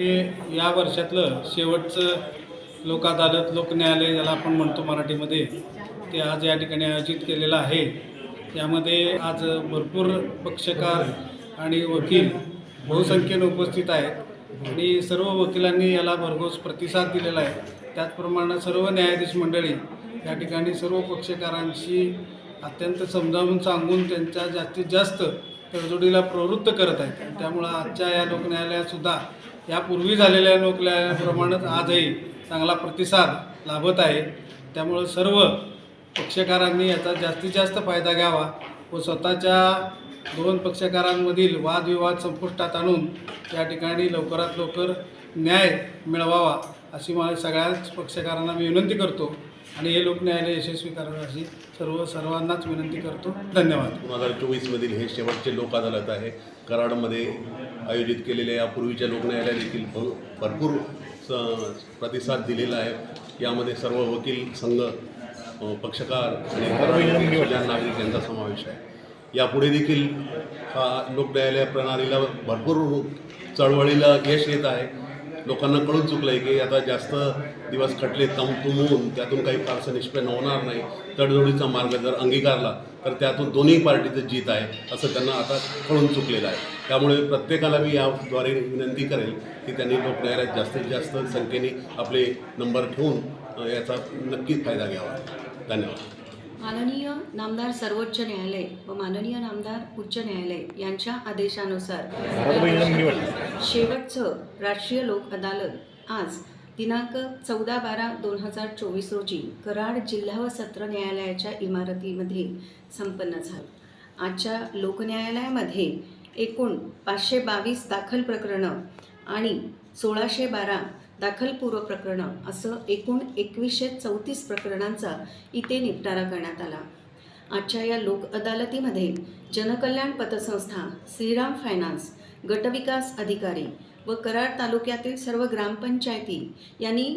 या वर्षातलं शेवटचं लोक अदालत लोकन्यायालय ज्याला आपण म्हणतो मराठीमध्ये ते आज या ठिकाणी आयोजित केलेलं आहे. त्यामध्ये आज भरपूर पक्षकार आणि वकील बहुसंख्येनं उपस्थित आहेत आणि सर्व वकिलांनी याला भरघोस प्रतिसाद दिलेला आहे. त्याचप्रमाणे सर्व न्यायाधीश मंडळी या ठिकाणी सर्व पक्षकारांशी अत्यंत समजावून सांगून त्यांच्या जास्तीत जास्त तडजोडीला प्रवृत्त करत आहेत. त्यामुळं आजच्या या लोकन्यायालयातसुद्धा यापूर्वी झालेल्या नोकल्याप्रमाणेच आजही चांगला प्रतिसाद लाभत आहे. त्यामुळं सर्व पक्षकारांनी याचा जास्तीत जास्त फायदा घ्यावा व स्वतःच्या दोन पक्षकारांमधील वादविवाद संपुष्टात आणून या ठिकाणी लवकरात लवकर न्याय मिळवावा अशी मला सगळ्याच पक्षकारांना मी विनंती करतो. आणि हे लोकन्यायालय यशस्वी करावं अशी सर्व सर्वांनाच विनंती करतो. धन्यवाद. दोन हजार चोवीसमधील हे शेवटचे लोक अदालत आहे. कराडमध्ये आयोजित केलेल्या यापूर्वीच्या लोकन्यायालय देखील भर- भरपूर स प्रतिसाद दिलेला आहे. यामध्ये सर्व वकील संघ अ, पक्षकार आणि इतर नागरिक यांचा समावेश आहे. यापुढे देखील हा लोकन्यायालय प्रणालीला भरपूर चळवळीला यश येत आहे. लोकांना कळून चुकलं आहे की आता जास्त दिवस खटले तम तुंबवून त्यातून काही फारसं निष्पन्न होणार नाही. तडजोडीचा मार्ग जर अंगीकारला तर त्यातून दोन्ही पार्टीचं जीत आहे असं त्यांना आता कळून चुकलेलं आहे. त्यामुळे प्रत्येकाला मी याद्वारे विनंती करेल की त्यांनी लोकन्यायालयात जास्तीत जास्त संख्येने आपले नंबर ठेवून याचा नक्कीच फायदा घ्यावा. धन्यवाद. माननीय नामदार सर्वोच्च न्यायालय व माननीय नामदार उच्च न्यायालय यांच्या आदेशानुसार शेवटचं राष्ट्रीय लोक अदालत आज दिनांक चौदा बारा दोन हजार चोवीस रोजी कराड जिल्हा व सत्र न्यायालयाच्या इमारतीमध्ये संपन्न झालं. आजच्या लोकन्यायालयामध्ये एकूण पाचशे बावीस दाखल प्रकरणं आणि सोळाशे बारा दाखलपूर्व प्रकरणं असं एकूण एकवीसशे चौतीस प्रकरणांचा इथे निपटारा करण्यात आला. आजच्या या लोक अदालतीमध्ये जनकल्याण पतसंस्था श्रीराम फायनान्स गटविकास अधिकारी व कराड तालुक्यातील सर्व ग्रामपंचायती यांनी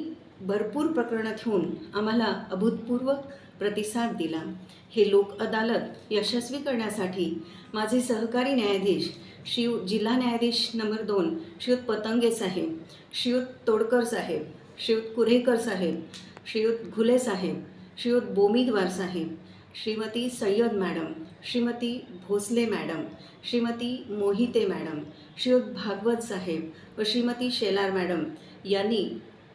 भरपूर प्रकरणं ठेवून आम्हाला अभूतपूर्व प्रतिसाद दिला. हे लोक अदालत यशस्वी करण्यासाठी माझे सहकारी न्यायाधीश शिव जिल्हा न्यायाधीश नंबर दोन श्रीयुत पतंगे साहेब श्रीयुत तोडकर साहेब श्रीयुत कुरेकर साहेब श्रीयुत घुले साहेब श्रीयुत बोमीद्वार साहेब Shrimati Sayyad madam Shrimati Bhosale madam Shrimati Mohite madam Shriyut Bhagwat साहेब व श्रीमती शेलार मॅडम यांनी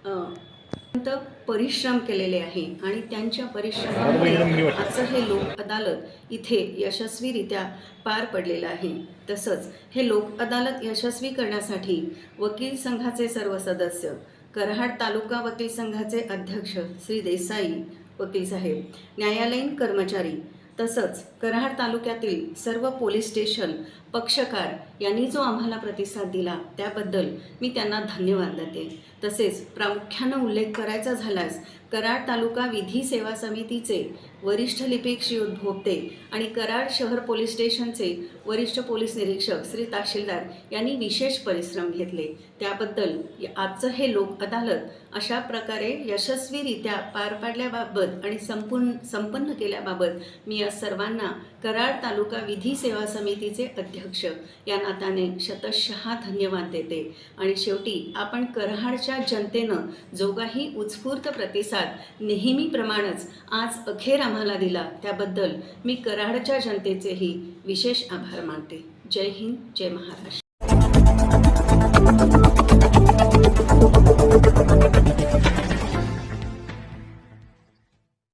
अत्यंत परिश्रम केलेले आहे आणि त्यांच्या परिश्रमामुळे आजचं हे लोक अदालत इथे यशस्वीरित्या पार पडलेलं आहे. तसंच हे लोक अदालत यशस्वी करण्यासाठी वकील संघाचे सर्व सदस्य कराड तालुका वकील संघाचे अध्यक्ष श्री देसाई वकील साहेब न्यायालयीन कर्मचारी तसंच कराड तालुक्यातील सर्व पोलीस स्टेशन पक्षकार यांनी जो आम्हाला प्रतिसाद दिला त्याबद्दल मी त्यांना धन्यवाद देते. तसेच प्रामुख्यानं उल्लेख करायचा झाल्यास कराड तालुका विधी सेवा समितीचे वरिष्ठ लिपिक श्री भोगते आणि कराड शहर पोलीस स्टेशनचे वरिष्ठ पोलीस निरीक्षक श्री तहसीलदार यांनी विशेष परिश्रम घेतले. त्याबद्दल आजचं हे लोक अदालत अशा प्रकारे यशस्वीरित्या पार पाडल्याबाबत आणि संपूर्ण संपन्न केल्याबाबत मी या सर्वांना कराड तालुका विधी सेवा समितीचे अध्यक्ष या नात्याने शतशहा धन्यवाद देते. आणि शेवटी आपण कराडच्या जनतेनं जो काही उत्स्फूर्त प्रतिसाद नेहमीप्रमाणेच आज अखेर आम्हाला दिला त्याबद्दल मी कराडच्या जनतेचेही विशेष आभार मानते. जय हिंद जय महाराष्ट्र.